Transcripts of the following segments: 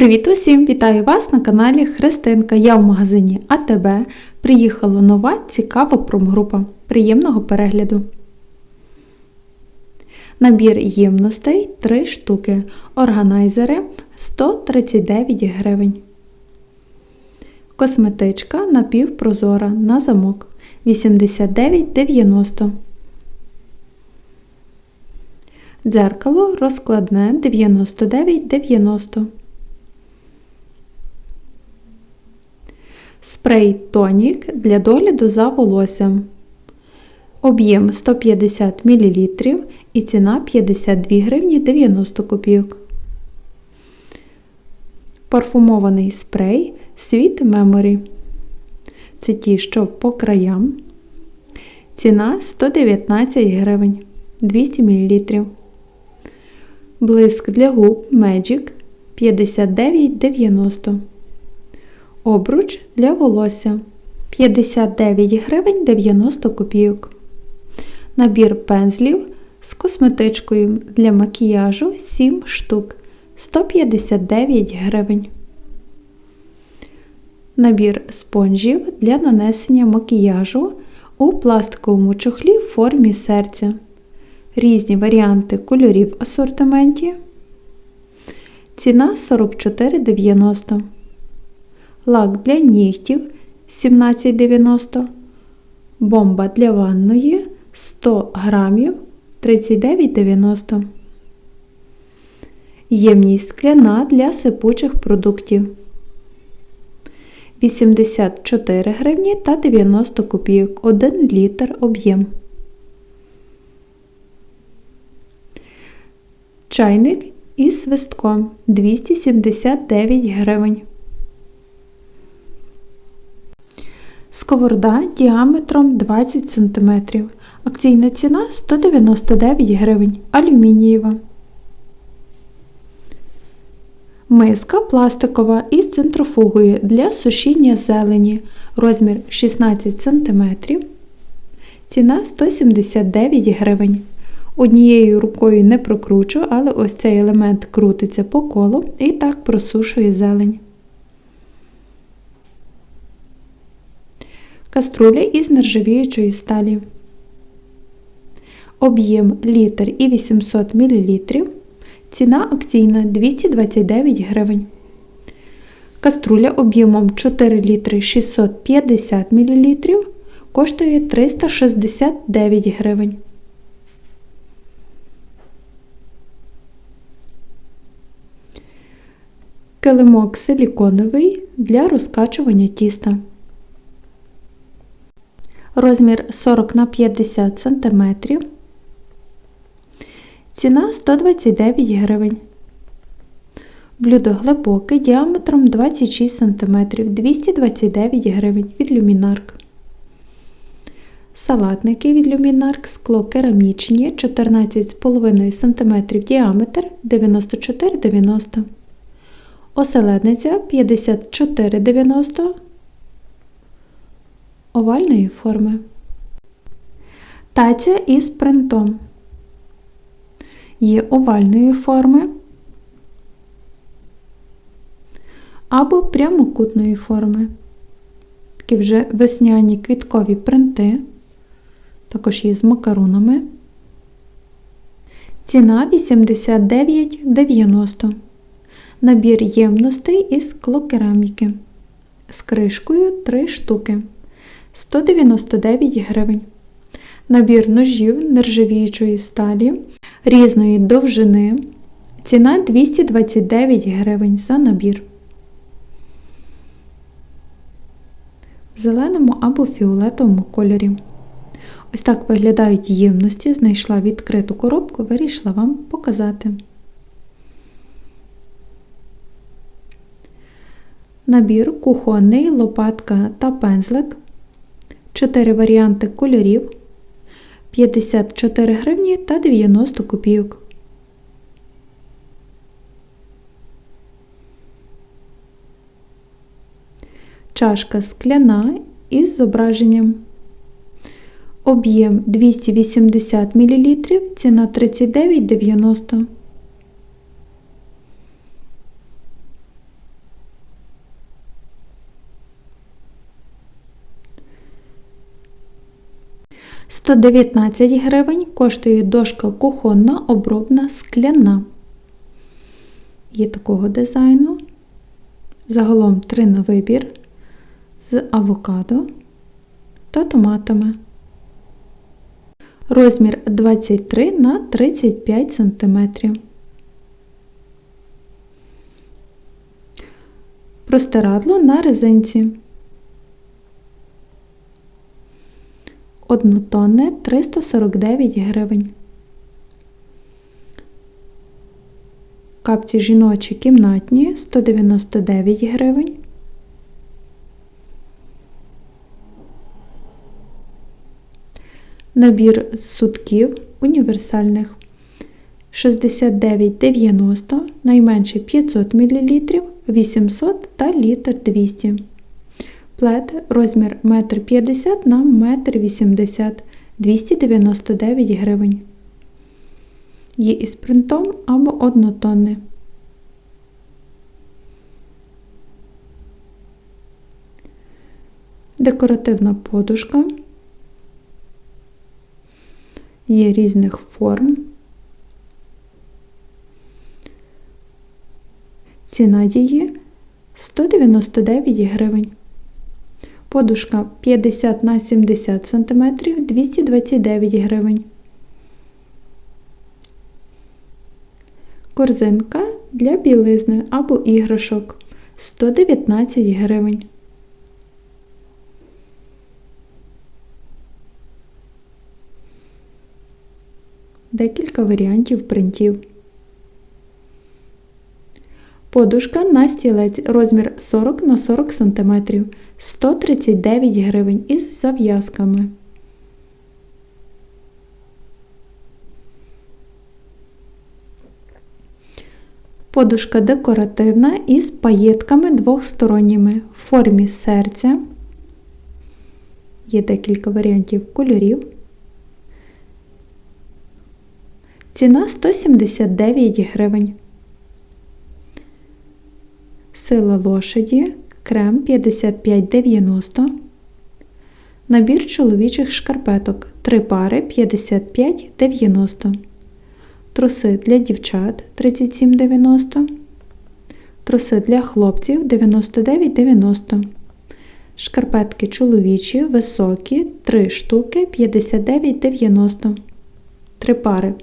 Привіт усім! Вітаю вас на каналі Христинка. Я в магазині АТБ. Приїхала нова цікава промгрупа. Приємного перегляду. Набір ємностей 3 штуки. Органайзери 139 гривень. Косметичка напівпрозора на замок 89,90. Дзеркало розкладне 99,90. Спрей тонік для догляду за волоссям. Об'єм 150 мл і ціна 52 гривні 90 копійок. Парфумований спрей Sweet Memory. Це ті, що по краям. Ціна 119 гривень 200 мл. Блиск для губ Magic 59,90 Обруч для волосся 59 гривень 90 копійок. Набір пензлів з косметичкою для макіяжу 7 штук 159 гривень. Набір спонжів для нанесення макіяжу у пластиковому чохлі в формі серця. Різні варіанти кольорів асортименті. Ціна 44,90 лак для нігтів 17,90, бомба для ванної 100 грамів 39,90. Ємність скляна для сипучих продуктів 84 гривні та 90 копійок 1 літр об'єм. Чайник із свистком 279 гривень. Сковорода діаметром 20 см. Акційна ціна 199 гривень. Алюмінієва. Миска пластикова із центрофугою для сушіння зелені. Розмір 16 см. Ціна 179 гривень. Однією рукою не прокручу, але ось цей елемент крутиться по колу і так просушує зелень. Каструля із нержавіючої сталі. Об'єм літр і 800 мл. Ціна акційна 229 гривень. Каструля об'ємом 4 літри 650 мл коштує 369 гривень. Килимок силіконовий для розкачування тіста розмір 40 на 50 см. Ціна 129 гривень. Блюдо глибоке діаметром 26 см 229 гривень від люмінарк. Салатники від люмінарк скло керамічні 14,5 см діаметр 94,90 Оселедниця 54,90 овальної форми. Таця із принтом. Є овальної форми або прямокутної форми. Такі вже весняні квіткові принти. Також є з макаронами. Ціна 89,90. Набір ємностей із склокераміки. З кришкою 3 штуки. 199 гривень. Набір ножів нержавіючої сталі різної довжини. Ціна 229 гривень за набір. В зеленому або фіолетовому кольорі. Ось так виглядають ємності. Знайшла відкриту коробку, вирішила вам показати. Набір кухонний, лопатка та пензлик 4 варіанти кольорів 54 гривні та 90 копійок. Чашка скляна із зображенням. Об'єм 280 мл, ціна 39,90 119 гривень коштує дошка кухонна обробна скляна. Є такого дизайну. Загалом три на вибір з авокадо та томатами. Розмір 23 на 35 см. Простирадло на резинці. Однотонне 349 гривень. Капці жіночі кімнатні 199 гривень. Набір сутків універсальних 69,90, найменше 500 мл, 800 та літр 200 Плет розмір 1,50 на 1,80 м 299 гривень. Є із принтом або однотонне. Декоративна подушка. Є різних форм. Ціна її 199 гривень. Подушка 50 на 70 см 229 гривень. Корзинка для білизни або іграшок 119 гривень. Декілька варіантів принтів. Подушка на стілець розмір 40 на 40 см 139 гривень із зав'язками. Подушка декоративна із паєтками двохсторонніми в формі серця. Є декілька варіантів кольорів. Ціна 179 гривень. Сила лошаді крем 5590. Набір чоловічих шкарпеток 3 пари 55,90. Труси для дівчат 37,90. Труси для хлопців 99,90. Шкарпетки чоловічі високі 3 штуки 59,90. 3 пари.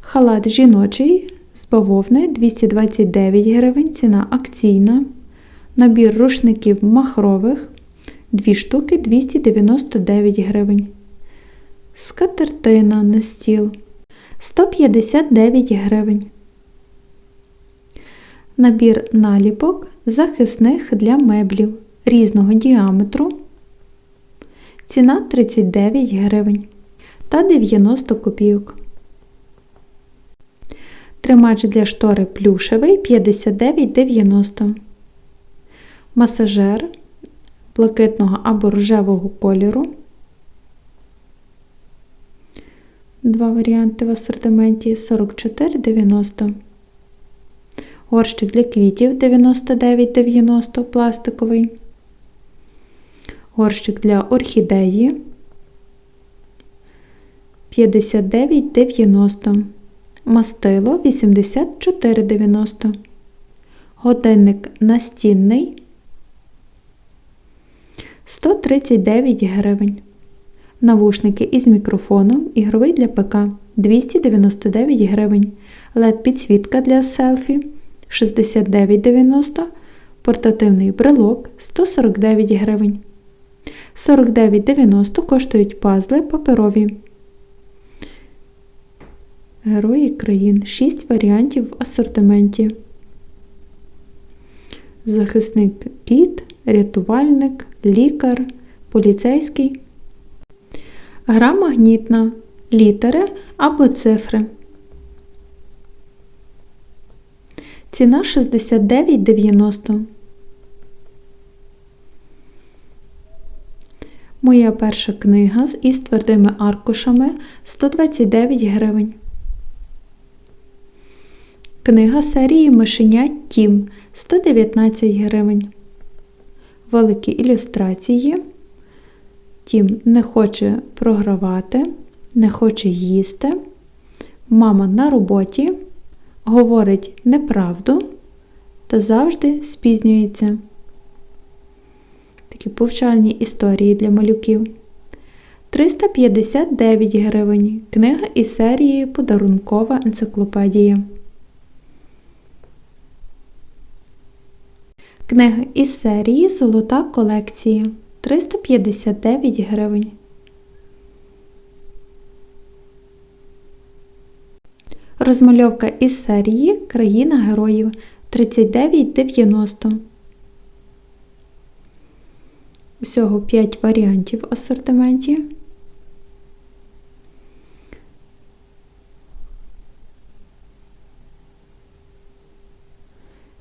Халат жіночий з бавовни 229 гривень, ціна акційна. Набір рушників махрових 2 штуки 299 гривень. Скатертина на стіл 159 гривень. Набір наліпок захисних для меблів різного діаметру. Ціна 39 гривень та 90 копійок. Тримач для штори плюшевий 59,90. Масажер блакитного або рожевого кольору. Два варіанти в асортименті 44,90. Горщик для квітів 99,90 пластиковий. Горщик для орхідеї 59,90. Мастило 84,90. Годинник настінний 139 гривень. Навушники із мікрофоном ігровий для ПК 299 гривень. led підсвітка для селфі 69,90 Портативний брелок 149 гривень. 49,90 коштують пазли паперові. Герої країн 6 варіантів в асортименті. Захисник кіт, рятувальник, лікар, поліцейський. Гра магнітна. Літери або цифри. Ціна 69,90. Моя перша книга із твердими аркушами 129 гривень. Книга серії Мишеня Тім 119 гривень. Великі ілюстрації. Втім, не хоче програвати, не хоче їсти. Мама на роботі, говорить неправду та завжди спізнюється. Такі повчальні історії для малюків. 359 гривень. Книга із серії Подарункова енциклопедія. Книга із серії Золота колекція 359 гривень. Розмальовка із серії Країна героїв 39,90. Усього 5 варіантів в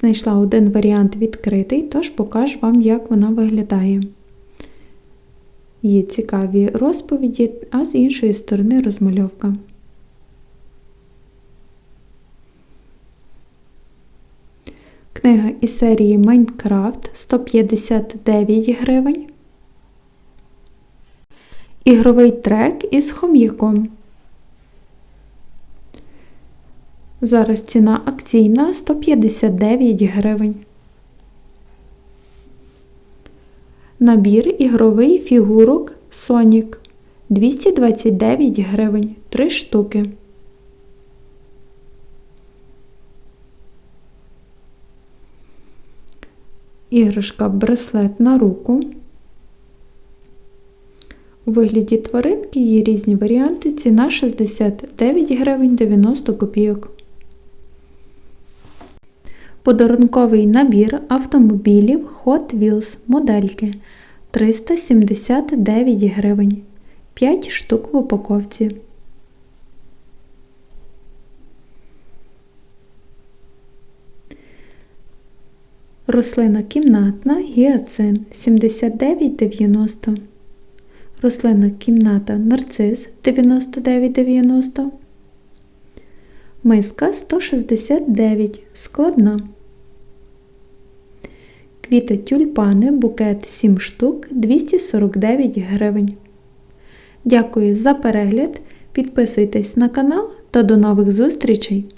Знайшла один варіант відкритий, тож покажу вам, як вона виглядає. Є цікаві розповіді, а з іншої сторони розмальовка. Книга із серії Майнкрафт 159 гривень. Ігровий трек із хом'яком. Зараз ціна акційна 159 гривень. Набір ігровий фігурок Sonic 229 гривень 3 штуки. Іграшка браслет на руку. У вигляді тваринки є різні варіанти. Ціна 69 гривень 90 копійок. Подарунковий набір автомобілів Hot Wheels модельки 379 гривень. 5 штук в упаковці. Рослина кімнатна гіацин 79,90. Рослина кімната нарцис 99,90. Миска 169 складна. Квіти тюльпани букет 7 штук 249 гривень. Дякую за перегляд. Підписуйтесь на канал та до нових зустрічей!